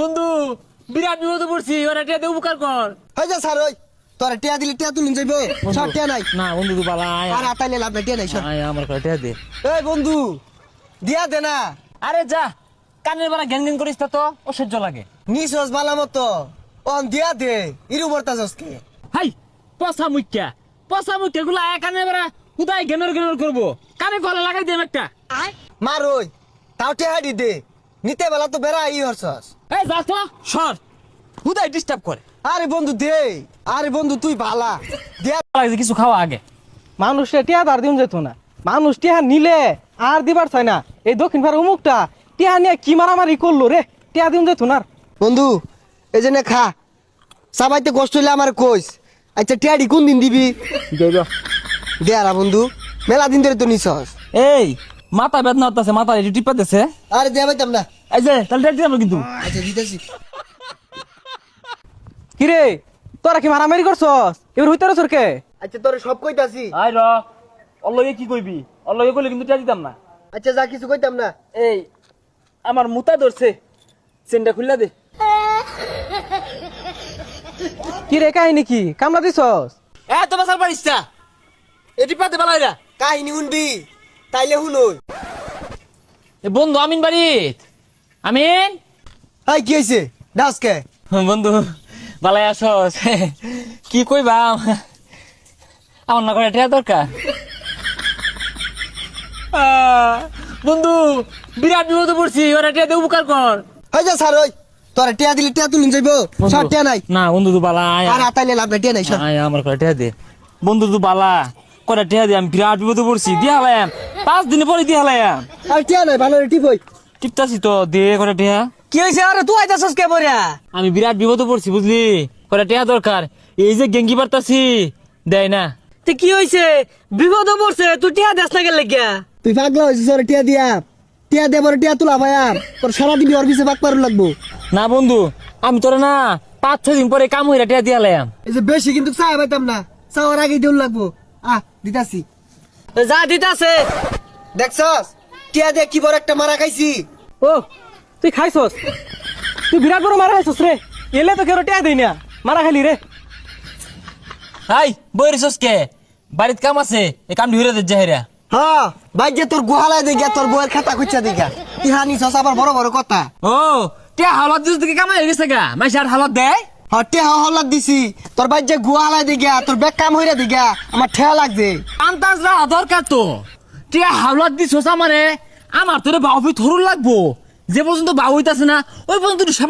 বন্ধু বিরাট বিপদে পড়ছি ওরা টিয়া দে উপকার কর। হয়ে যা স্যার ওই তোরা টিয়া দিলে টিয়া তুলুন যাইব। সব টিয়া নাই। না বন্ধু বালা আর আতাইলে লাভ নাই টিয়া নাই সব আয় আমার করে টিয়া দে। এই বন্ধু দিয়া দে না। আরে যা কানের বারা গ্যান গ্যান করিস তা তো অসহ্য লাগে। নিছস বালা মতো। অন দিয়া দে ইরু বর্তাজসকে হাই পচা মুখ্যা পচা মুখ্যা গুলা কানের বারা উদাই গেনর গেনর করব। কানে গলা লাগাই দেম একটা। মার ওই তাও টিয়া দি দে। নিতে বেলা তো বেড়া ই হরছস। এই যা তো সর। উদাই ডিস্টার্ব করে। আরে বন্ধু দে। আরে বন্ধু তুই ভালা দিয়া লাগছে কিছু খাওয়া আগে। মানুষে টিয়া আর দিন যেত না। মানুষ টিয়া নিলে আর দিবার চায় না। এই দক্ষিণ ভারত উমুকটা টিয়া নিয়ে কি মারামারি করল রে? টিয়া দিন যেত না বন্ধু এই জন্য খা। সাবাইতে কষ্ট হইলে আমার কইস। আচ্ছা টিয়াডি কোন দিন দিবি? দে আরা বন্ধু মেলা দিন ধরে তো নিছস। এই মাথা বেদনা হতেছে মাথা টিপা দিছে আরে দেয়া পাইতাম না। যে তাহলে রেড দিলাম কিন্তু। আচ্ছা দিতেছি। কিরে তোরা কি মারামারি করছস? এবার হইতে রসর কে? আচ্ছা তোরে সব কইতাছি। আই র অল্লগে কি কইবি? অল্লগে কইলে কিন্তু টিয়া দিতাম না। আচ্ছা যা কিছু কইতাম না। এই আমার মুতা ধরছে। চেনটা খুললা দে। কিরে কাহিনী কি? কামলা দিছস? এ তো বাসার পারিস না এটি পাতে বেলাইরা কাহিনী শুনবি তাইলে শুনই। এ বন্ধু আমিন বাড়িত। আমিন? হাই কি হইছে? ডাসকে বন্ধু বালাই আসস কি কইবা? আমার না করে টিয়া দরকার। বন্ধু বিরাট বিপদে পড়ছি ওরা টিয়া দিয়ে উপকার কর। হই যা স্যার ওই তোরে টিয়া দিলে টিয়া তুলুন যাইব। সব টিয়া নাই। না বন্ধু তুই বালা আর আতাইলে লাভ নাই টিয়া নাই সব আয় আমার করে টিয়া দে। বন্ধু তুই বালা করে টিয়া দে আমি বিরাট বিপদে পড়ছি। দিয়া হালাম পাঁচ দিন পরে দিয়া হালাম আর টিয়া নাই ভালো রে টিপই টিপতাছি তো দে করে টিয়া। কি হয়েছে আরে তুই আইতাছস কে বরিয়া আমি বিরাট বিপদে পড়ছি বুঝলি? করে টিয়া দরকার। এই যে গেঙ্গি পারতাছি দেয় না। তে কি হয়েছে বিপদ পড়ছে তুই টিয়া দেশ না গেলে গিয়া? তুই পাগলা হইছিস ওরে টিয়া দিয়া। টিয়া দে বড় টিয়া তুলা ভাই আর তোর সারাদিন ওর পিছে বাক পারু লাগবো। না বন্ধু আমি তোরা না পাঁচ ছয় দিন পরে কাম হইরা টিয়া দিয়া লাম এই যে বেশি কিন্তু চা পাইতাম না। চাওয়ার আগে দেউল লাগবো। আহ দিতাছি। যা দিতাছে। দেখছস? টিয়া দিয়ে কি বড় একটা মারা খাইছি? ও তুই খাইছস? তুই বিরাট বড় মারা খাইছস রে। এলে তো কেউ টিয়া দেই না। মারা খাইলি রে। হাই বই কে? বাড়িত কাম আছে? এই কাম ঢুইরা দে জাহেরা। হ্যাঁ যে তোর গুহালায় দেখা তোর বউয়ের খাতা খুঁজছা দেখা ইহা নিছস আবার বড় বড় কথা। ও টিয়া হালত দিস দিকে কামাই হয়ে গেছে গা। মাইছে আর হালত দেয় হ্যাঁ টেহা হল্লার দিছি। তোর ভাই যে গুহালায় দেখা তোর বেগ কাম হইরা দেখা আমার ঠেয়া লাগছে। আন্দাজ রা দরকার তো। টিয়া হালত দিস আমারে। আমার তোরে বাউফি থরুর লাগবো। যে পর্যন্ত বাউ হইতাছে না ওই পর্যন্ত